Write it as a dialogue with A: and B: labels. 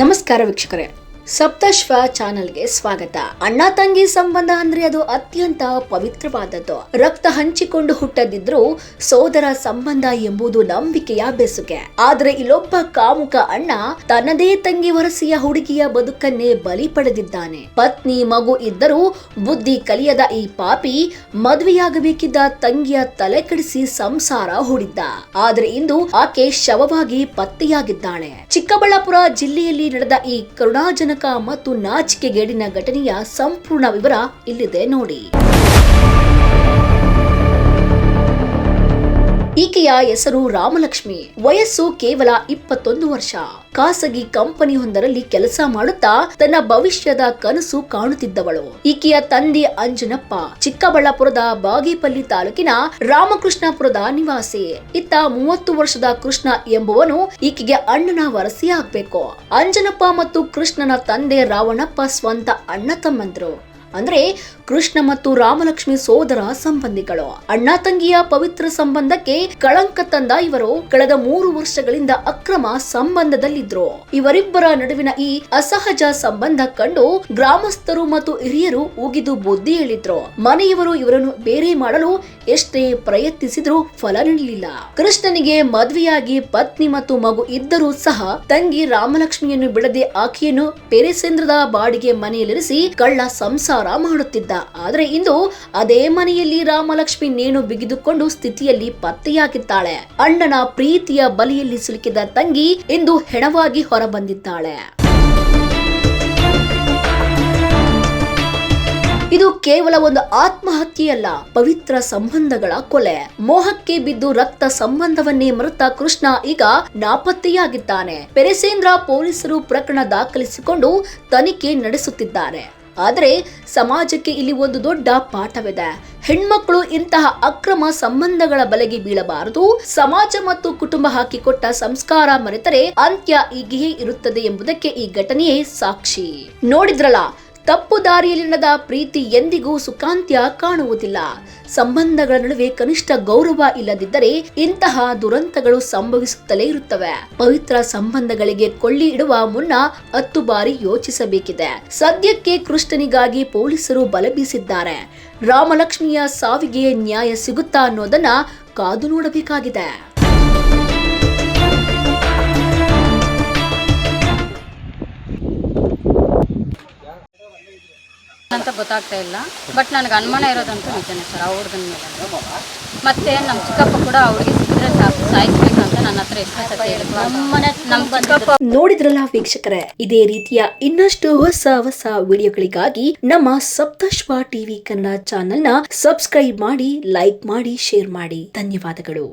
A: ನಮಸ್ಕಾರ ವೀಕ್ಷಕರೇ. ಸಪ್ತಶ್ವ ಚಾನಲ್ಗೆ ಸ್ವಾಗತ. ಅಣ್ಣ ತಂಗಿ ಸಂಬಂಧ ಅಂದ್ರೆ ಅದು ಅತ್ಯಂತ ಪವಿತ್ರವಾದದ್ದು. ರಕ್ತ ಹಂಚಿಕೊಂಡು ಹುಟ್ಟದಿದ್ರೂ ಸೋದರ ಸಂಬಂಧ ಎಂಬುದು ನಂಬಿಕೆಯ ಬೆಸುಗೆ. ಆದ್ರೆ ಇಲ್ಲೊಬ್ಬ ಕಾಮುಕ ಅಣ್ಣ ತನ್ನದೇ ತಂಗಿ ವರಸಿಯ ಹುಡುಗಿಯ ಬದುಕನ್ನೇ ಬಲಿ ಪಡೆದಿದ್ದಾನೆ. ಪತ್ನಿ, ಮಗು ಇದ್ದರೂ ಬುದ್ಧಿ ಕಲಿಯದ ಈ ಪಾಪಿ ಮದುವೆಯಾಗಬೇಕಿದ್ದ ತಂಗಿಯ ತಲೆ ಕಡಿಸಿ ಸಂಸಾರ ಹೂಡಿದ್ದ. ಆದ್ರೆ ಇಂದು ಆಕೆ ಶವವಾಗಿ ಪತ್ತೆಯಾಗಿದ್ದಾಳೆ. ಚಿಕ್ಕಬಳ್ಳಾಪುರ ಜಿಲ್ಲೆಯಲ್ಲಿ ನಡೆದ ಈ ಕರುಣಾಜನಕ ಮತ್ತು ನಾಚಿಕೆಗೇಡಿನ ಘಟನೆಯ ಸಂಪೂರ್ಣ ವಿವರ ಇಲ್ಲಿದೆ ನೋಡಿ. ಈಕೆಯ ಹೆಸರು ರಾಮಲಕ್ಷ್ಮಿ. ವಯಸ್ಸು ಕೇವಲ ಇಪ್ಪತ್ತೊಂದು ವರ್ಷ. ಖಾಸಗಿ ಕಂಪನಿಯೊಂದರಲ್ಲಿ ಕೆಲಸ ಮಾಡುತ್ತಾ ತನ್ನ ಭವಿಷ್ಯದ ಕನಸು ಕಾಣುತ್ತಿದ್ದವಳು. ಈಕೆಯ ತಂದೆ ಅಂಜನಪ್ಪ, ಚಿಕ್ಕಬಳ್ಳಾಪುರದ ಬಾಗೇಪಲ್ಲಿ ತಾಲೂಕಿನ ರಾಮಕೃಷ್ಣಪುರದ ನಿವಾಸಿ. ಇತ್ತ ಮೂವತ್ತು ವರ್ಷದ ಕೃಷ್ಣ ಎಂಬುವನು ಈಕೆಗೆ ಅಣ್ಣನ ವರಸೆ ಆಗ್ಬೇಕು ಅಂಜನಪ್ಪ ಮತ್ತು ಕೃಷ್ಣನ ತಂದೆ ರಾವಣಪ್ಪ ಸ್ವಂತ ಅಣ್ಣ ತಮ್ಮಂದ್ರು. ಅಂದ್ರೆ ಕೃಷ್ಣ ಮತ್ತು ರಾಮಲಕ್ಷ್ಮಿ ಸೋದರ ಸಂಬಂಧಿಗಳು. ಅಣ್ಣ ತಂಗಿಯ ಪವಿತ್ರ ಸಂಬಂಧಕ್ಕೆ ಕಳಂಕ ತಂದ ಇವರು ಕಳೆದ ಮೂರು ವರ್ಷಗಳಿಂದ ಅಕ್ರಮ ಸಂಬಂಧದಲ್ಲಿದ್ರು. ಇವರಿಬ್ಬರ ನಡುವಿನ ಈ ಅಸಹಜ ಸಂಬಂಧ ಕಂಡು ಗ್ರಾಮಸ್ಥರು ಮತ್ತು ಹಿರಿಯರು ಉಗಿದು ಬುದ್ಧಿ ಹೇಳಿದ್ರು ಮನೆಯವರು ಇವರನ್ನು ಬೇರೆ ಮಾಡಲು ಎಷ್ಟೇ ಪ್ರಯತ್ನಿಸಿದ್ರೂ ಫಲ ನೀಡಲಿಲ್ಲ. ಕೃಷ್ಣನಿಗೆ ಮದುವೆಯಾಗಿ ಪತ್ನಿ ಮತ್ತು ಮಗು ಇದ್ದರೂ ಸಹ ತಂಗಿ ರಾಮಲಕ್ಷ್ಮಿಯನ್ನು ಬಿಡದೆ ಆಕೆಯನ್ನು ಪೆರೆಸೇಂದ್ರದ ಬಾಡಿಗೆ ಮನೆಯಲ್ಲಿರಿಸಿ ಕಳ್ಳ ಸಂಸಾರ ಮಾಡುತ್ತಿದ್ದ. ಆದರೆ ಇಂದು ಅದೇ ಮನೆಯಲ್ಲಿ ರಾಮಲಕ್ಷ್ಮಿ ನೇಣು ಬಿಗಿದುಕೊಂಡು ಸ್ಥಿತಿಯಲ್ಲಿ ಪತ್ತೆಯಾಗಿದ್ದಾಳೆ. ಅಣ್ಣನ ಪ್ರೀತಿಯ ಬಲಿಯಲ್ಲಿ ಸಿಲುಕಿದ ತಂಗಿ ಇಂದು ಹೆಣವಾಗಿ ಹೊರಬಂದಿದ್ದಾಳೆ. ಇದು ಕೇವಲ ಒಂದು ಆತ್ಮಹತ್ಯೆಯಲ್ಲ, ಪವಿತ್ರ ಸಂಬಂಧಗಳ ಕೊಲೆ. ಮೋಹಕ್ಕೆ ಬಿದ್ದು ರಕ್ತ ಸಂಬಂಧವನ್ನೇ ಮೃತ ಕೃಷ್ಣ ಈಗ ನಾಪತ್ತೆಯಾಗಿದ್ದಾನೆ. ಪೆರೆಸೇಂದ್ರ ಪೊಲೀಸರು ಪ್ರಕರಣ ದಾಖಲಿಸಿಕೊಂಡು ತನಿಖೆ ನಡೆಸುತ್ತಿದ್ದಾರೆ. ಆದರೆ ಸಮಾಜಕ್ಕೆ ಇಲ್ಲಿ ಒಂದು ದೊಡ್ಡ ಪಾಠವಿದೆ. ಹೆಣ್ಮಕ್ಳು ಇಂತಹ ಅಕ್ರಮ ಸಂಬಂಧಗಳ ಬಲೆಗೆ ಬೀಳಬಾರದು. ಸಮಾಜ ಮತ್ತು ಕುಟುಂಬ ಹಾಕಿಕೊಟ್ಟ ಸಂಸ್ಕಾರ ಮರೆತರೆ ಅಂತ್ಯ ಈಗಿಯೇ ಇರುತ್ತದೆ ಎಂಬುದಕ್ಕೆ ಈ ಘಟನೆಯೇ ಸಾಕ್ಷಿ. ನೋಡಿದ್ರಲ್ಲ ತಪ್ಪು ದಾರಿಯಲ್ಲಿ ಪ್ರೀತಿ ಎಂದಿಗೂ ಸುಖಾಂತ್ಯ ಕಾಣುವುದಿಲ್ಲ. ಸಂಬಂಧಗಳ ನಡುವೆ ಕನಿಷ್ಠ ಗೌರವ ಇಲ್ಲದಿದ್ದರೆ ಇಂತಹ ದುರಂತಗಳು ಸಂಭವಿಸುತ್ತಲೇ ಇರುತ್ತವೆ. ಪವಿತ್ರ ಸಂಬಂಧಗಳಿಗೆ ಕೊಳ್ಳಿ ಇಡುವ ಮುನ್ನ ಹತ್ತು ಬಾರಿ ಯೋಚಿಸಬೇಕಿದೆ. ಸದ್ಯಕ್ಕೆ ಕೃಷ್ಣನಿಗಾಗಿ ಪೊಲೀಸರು ಬಲೆ ಬೀಸಿದ್ದಾರೆ ರಾಮಲಕ್ಷ್ಮಿಯ ಸಾವಿಗೆ ನ್ಯಾಯ ಸಿಗುತ್ತಾ ಅನ್ನೋದನ್ನ ಕಾದು ನೋಡಬೇಕಾಗಿದೆ.
B: ಅಂತ ಗೊತ್ತಾಗ್ತಾ ಇಲ್ಲ. ಬಟ್ ನನಗೆ ಅನುಮಾನ ಇರೋದಂತೂ ನಿಜನೇ ಸರ್, ಆ ಮೇಲೆ. ಮತ್ತೆ ನಮ್ಮ ಚಿಕ್ಕಪ್ಪ ಕೂಡ ಅವ್ರಿಗೆ ಸಿಕ್ಕಿದ್ರೆ ಸಾಕು ಸಾಯಿಸ್ಬೇಕಂತ ನನ್ನ ಹತ್ರ ಎಷ್ಟು ಸತಿ
A: ನೋಡಿದ್ರಲ್ಲ ವೀಕ್ಷಕರೇ, ಇದೇ ರೀತಿಯ ಇನ್ನಷ್ಟು ಹೊಸ ಹೊಸ ವಿಡಿಯೋಗಳಿಗಾಗಿ ನಮ್ಮ ಸಪ್ತಶ್ವ ಟಿವಿ ಕನ್ನಡ ಚಾನೆಲ್ನ ಸಬ್ಸ್ಕ್ರೈಬ್ ಮಾಡಿ ಲೈಕ್ ಮಾಡಿ ಶೇರ್ ಮಾಡಿ. ಧನ್ಯವಾದಗಳು.